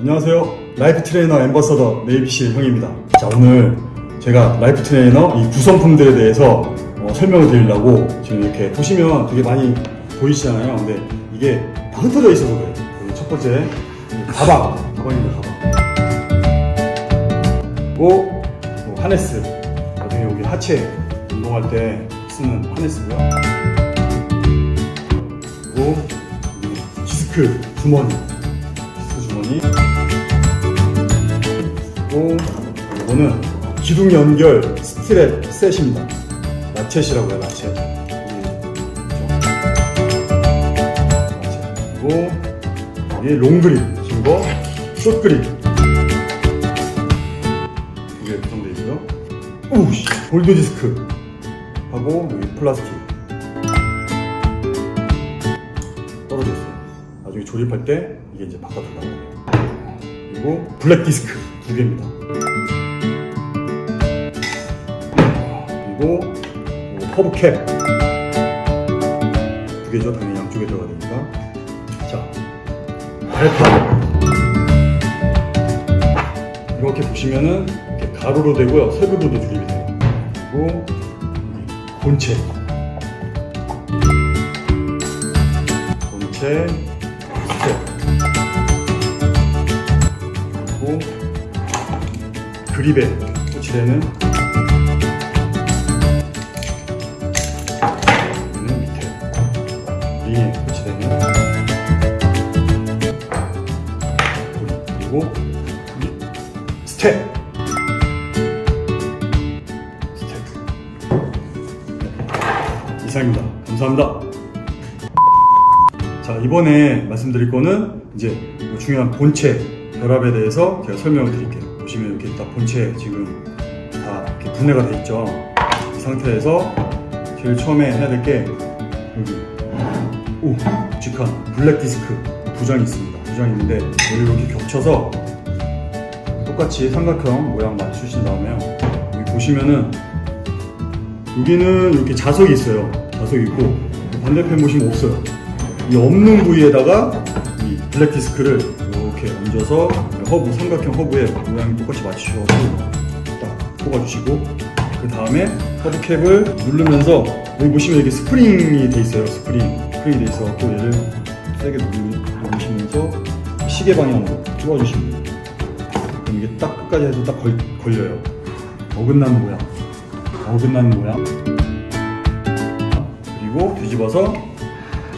안녕하세요. 라이프 트레이너 엠버서더 네이비씨 형입니다. 자, 오늘 제가 라이프 트레이너 이 구성품들에 대해서 어, 설명을 드리려고 지금 이렇게 보시면 되게 많이 보이시잖아요. 근데 이게 다 흩어져 있어서 그래요. 첫 번째, 이 가방. 가방입니다, 가방. 그리고 뭐 하네스. 나중에 여기 하체 운동할 때 쓰는 하네스고요. 그리고 이 디스크 주머니. 그리고 이거는 기둥 연결 스트랩 셋입니다. 라쳇이라고 해요, 라쳇. 있죠? 라쳇. 그리고 여기 롱그립, 긴 거, 숏그립. 두개 구성되어 있고요. 오우씨, 골드 디스크. 하고 여기 플라스틱. 떨어져 있어요. 나중에 조립할 때 이게 이제 바깥으로 나와요. 그리고 블랙 디스크 두 개입니다. 그리고 뭐 허브 캡 두 개죠. 당연히 양쪽에 들어가야 되니까. 자, 발판. 이렇게 보시면은 이렇게 가로로 되고요. 세부로도 조립이 돼요. 그리고 본체. 본체, 그립에 여기는 밑에 링에 고리 그리고 이 스텝. 스텝. 네. 이상입니다. 감사합니다. 자 이번에 말씀드릴 거는 이제 그 중요한 본체 결합에 대해서 제가 설명을 드릴게요 보시면 이렇게 딱 본체 지금 다 이렇게 분해가 돼 있죠. 이 상태에서 제일 처음에 해야 될 게 여기. 오 직한 블랙 디스크 두 장이 있습니다. 두 장이 있는데 여기 이렇게 겹쳐서 똑같이 삼각형 모양 맞추신 다음에 여기 보시면은 여기는 이렇게 자석이 있어요. 자석이 있고 반대편 보시면 없어요. 이 없는 부위에다가 이 블랙 디스크를 이렇게 얹어서 허브 삼각형 허브에 모양이 똑같이 맞추셔서 딱 뽑아주시고 그 다음에 허브 캡을 누르면서 여기 보시면 이렇게 스프링이 돼 있어요. 스프링 스프링이 돼 있어서 얘를 세게 누르- 누르시면서 시계 방향으로 쪼아주시면 돼요 그럼 이게 딱 끝까지 해서 딱 걸, 걸려요. 어긋나는 모양 어긋나는 모양. 그리고 뒤집어서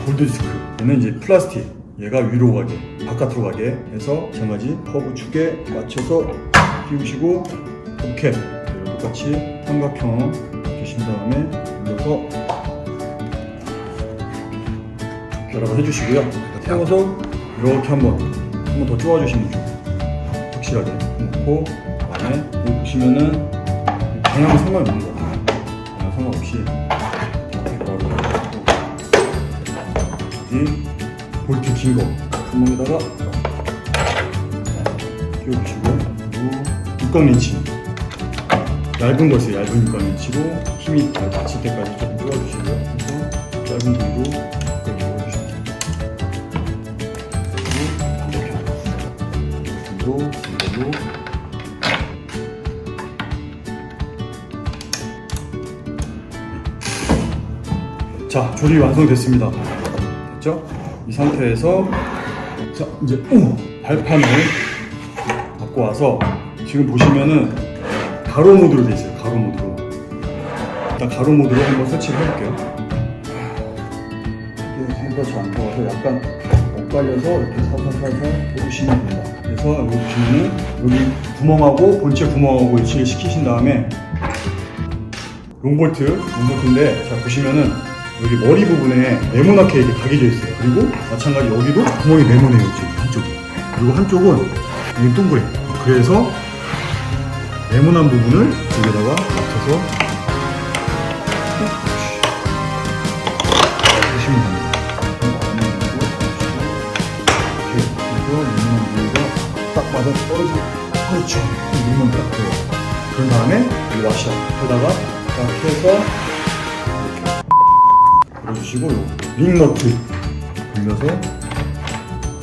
골드 디스크. 얘는 이제 플라스틱 얘가 위로 가게 바깥으로 가게 해서 마찬가지 커브 축에 맞춰서 끼우시고 얘를 똑같이 삼각형 주신 다음에 눌러서 결합을 해주시고요. 세워서 이렇게 한번 한번 더 쪼아주시면 돼요. 확실하게 놓고 그다음에 여기 보시면은 방향 상관없는 거 같아요. 방향 상관없이 이렇게 해주시고 여기 볼트 긴거 구멍에다가 끼워주시고 렌치. 얇은 거 있어요 얇은 렌치로 힘이 잘 받칠 때까지 조금 끼워주시고요. 그래서 얇은 부위로 여기까지 넣어주시면 돼요 그리고 반대편 이걸로 이걸로 자 조립이 완성됐습니다. 됐죠? 이 상태에서 자 이제 오! 발판을 갖고 와서 지금 보시면은 가로 모드로 돼 있어요 가로 모드로. 일단 가로 모드로 한번 설치를 해볼게요. 이게 생각보다 잘안 들어가서 약간 엇갈려서 이렇게 살살살살 해주시면 됩니다. 그래서 여기 보시면은 여기 구멍하고 본체 구멍하고 위치를 시키신 다음에 롱볼트, 롱볼트인데 자 보시면은 여기 머리 부분에 네모나게 이렇게 각이져 있어요. 그리고 마찬가지 여기도 구멍이 네모네요, 지금 한쪽이. 그리고 한쪽은 여기 동그래. 그래서 네모난 부분을 여기다가 맞춰서 보시면 됩니다. 해서 딱 맞아 떨어지고 그렇죠. 딱 들어. 그런 다음에 이 와셔 에다가 딱 해서 이렇게 걸어 주시고 링너트 돌려서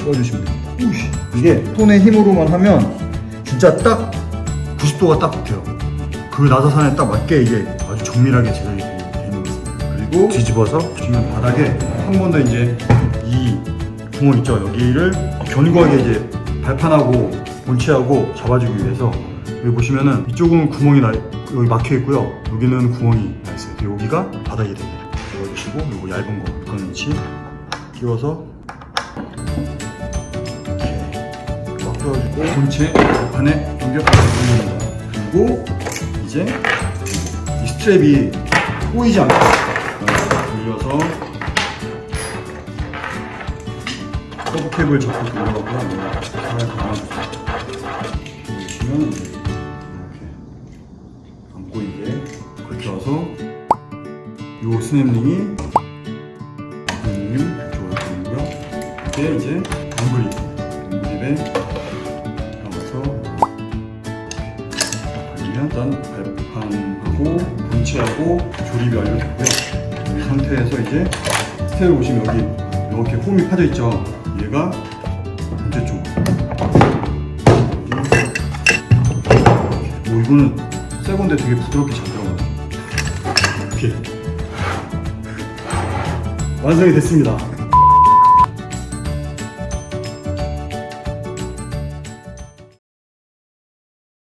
써주시면 됩니다. 이게 손의 힘으로만 하면 진짜 딱 90도가 딱 붙어요. 그 나사산에 딱 맞게 이게 아주 정밀하게 제작이 되는 있습니다. 그리고 뒤집어서 보시면 바닥에 한 번 더 이제 이 구멍 있죠 여기를 견고하게 이제 발판하고 본체하고 잡아주기 위해서 여기 보시면은 이쪽은 구멍이 나 여기 막혀 있고요 여기는 구멍이 나 있어요 여기가 바닥이 됩니다 넣어주시고 요거 얇은 거 이거는 치 끼워서 이렇게 막혀가지고 본체 발판에 연결해줍니다 그리고 이제 이 스트랩이 꼬이지 않게 돌려서 서브캡을 잡고 돌려가고 잘 감아주세요. 보시면 이제 이렇게 안 보이게 그렇게 와서 요 스냅링이 이쪽으로 돌리고요. 이게 이제 동그립 동그립에 감아서 걸리면 일단 발판하고 본체하고 조립이 완료됐고요. 이 상태에서 이제 스테를 보시면 여기 이렇게 홈이 파져 있죠. 얘가 본체 쪽. 오 이거는 새 건데 되게 부드럽게 잘 들어가요. 이렇게 완성이 됐습니다.